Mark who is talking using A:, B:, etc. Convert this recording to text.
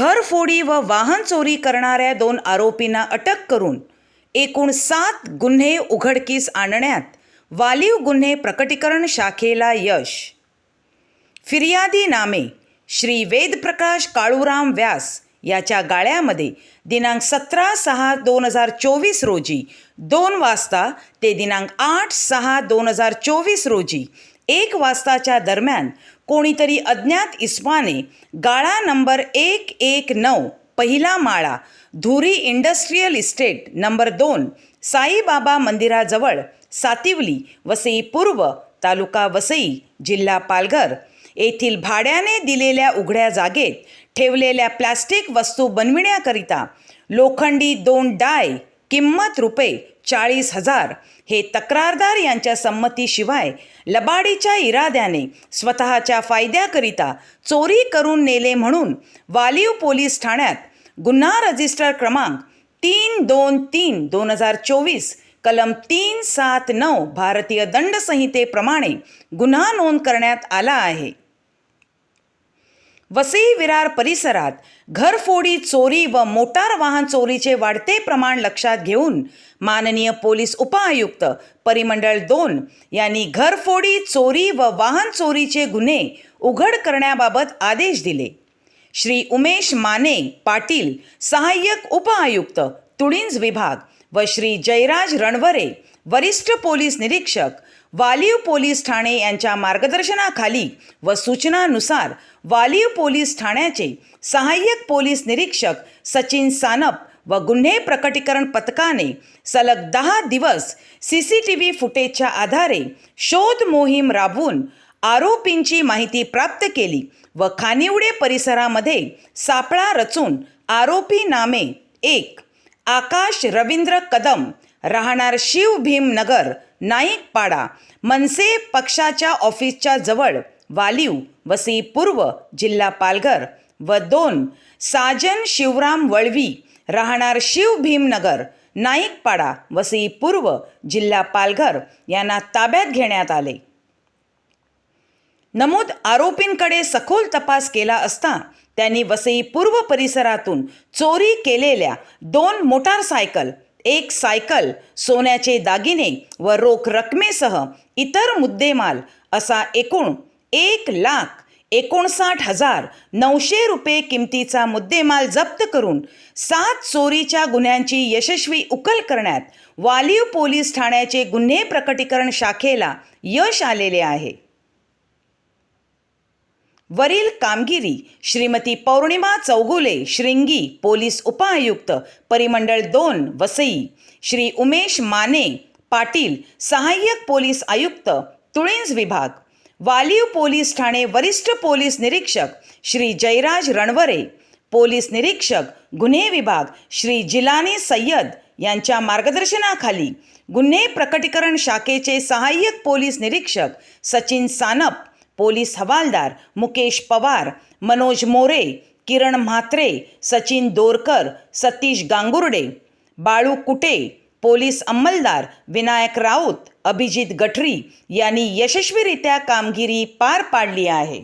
A: घरफोडी व वाहन चोरी करणाऱ्या दोन आरोपींना अटक करून एकूण सात गुन्हे उघडकीस आणण्यात वालीव गुन्हे प्रकटीकरण शाखेला यश. फिर्यादी नामे श्री वेदप्रकाश काळूराम व्यास याच्या गाळ्यामध्ये दिनांक सतरा सहा दोन हजार चोवीस रोजी दोन वाजता ते दिनांक आठ सहा दोन हजार चोवीस रोजी एक वाजताच्या दरम्यान कोणीतरी अज्ञात इस्माने गाळा नंबर एक एक नऊ पहिला माळा धुरी इंडस्ट्रीयल इस्टेट नंबर दोन साईबाबा मंदिराजवळ सातिवली वसई पूर्व तालुका वसई जिल्हा पालघर. येथील भाड्याने दिलेल्या उघड्या जागेत ठेवलेल्या प्लॅस्टिक वस्तू बनविण्याकरिता लोखंडी दोन डाय किंमत रुपये चाळीस हजार हे तक्रारदार यांच्या संमतीशिवाय लबाडीच्या इराद्याने स्वतःच्या फायद्याकरिता चोरी करून नेले म्हणून वालीव पोलीस ठाण्यात गुन्हा रजिस्टर क्रमांक तीन दोन तीन दोन हजार चोवीस कलम तीन सात नऊ भारतीय दंड संहितेप्रमाणे गुन्हा नोंद करण्यात आला आहे. वसई विरार परिसरात घरफोडी चोरी व मोटार वाहन चोरीचे वाढते प्रमाण लक्षात घेऊन माननीय पोलीस उपआयुक्त परिमंडळ दोन यांनी घरफोडी चोरी व वाहन चोरीचे गुन्हे उघड करण्याबाबत आदेश दिले. श्री उमेश माने पाटील सहाय्यक उपआयुक्त तुडिंज विभाग व श्री जयराज रणवरे वरिष्ठ पोलीस निरीक्षक वालीव पोलीस ठाणे यांच्या मार्गदर्शनाखाली व सूचनानुसार वालीव पोलीस ठाण्याचे सहाय्यक पोलीस निरीक्षक सचिन सानप व गुन्हे प्रकटीकरण पथकाने सलग दहा दिवस सी सी टी व्ही फुटेजच्या आधारे शोध मोहीम राबवून आरोपींची माहिती प्राप्त केली व खानिवडे परिसरामध्ये सापळा रचून आरोपी नामे एक आकाश रवींद्र कदम राहणार शिव भीम नगर नाईकपाडा मनसे पक्षाच्या ऑफिसच्या जवळ वालीव वसई पूर्व जिल्हा पालघर व दोन साजन शिवराम वळवी राहणार शिव भीमनगर नाईकपाडा वसई पूर्व जिल्हा पालघर यांना ताब्यात घेण्यात आले. नमूद आरोपींकडे सखोल तपास केला असता त्यांनी वसई पूर्व परिसरातून चोरी केलेल्या दोन मोटारसायकल एक सायकल सोन्याचे दागिने व रोख रकमेसह इतर मुद्देमाल असा एकूण एक लाख एकोणसाठ हजार नऊशे रुपये किमतीचा मुद्देमाल जप्त करून सात चोरीच्या गुन्ह्यांची यशस्वी उकल करण्यात वालीव पोलीस ठाण्याचे गुन्हे प्रकटीकरण शाखेला यश आलेले आहे. वरील कामगिरी श्रीमती पौर्णिमा चौगुले श्रिंगी पोलीस उपआयुक्त परिमंडळ दोन वसई. श्री उमेश माने पाटील सहाय्यक पोलीस आयुक्त तुळींज विभाग. वालीव पोलीस ठाणे वरिष्ठ पोलीस निरीक्षक श्री जयराज रणवरे. पोलीस निरीक्षक गुन्हे विभाग श्री जिलानी सय्यद यांच्या मार्गदर्शनाखाली गुन्हे प्रकटीकरण शाखेचे सहाय्यक पोलीस निरीक्षक सचिन सानप पोलीस हवालदार मुकेश पवार मनोज मोरे किरण म्हात्रे सचिन दोरकर सतीश गांगुर्डे बाळू कुटे पोलीस अंमलदार विनायक राऊत अभिजित गठरी यांनी यशस्वीरित्या कामगिरी पार पाडली आहे.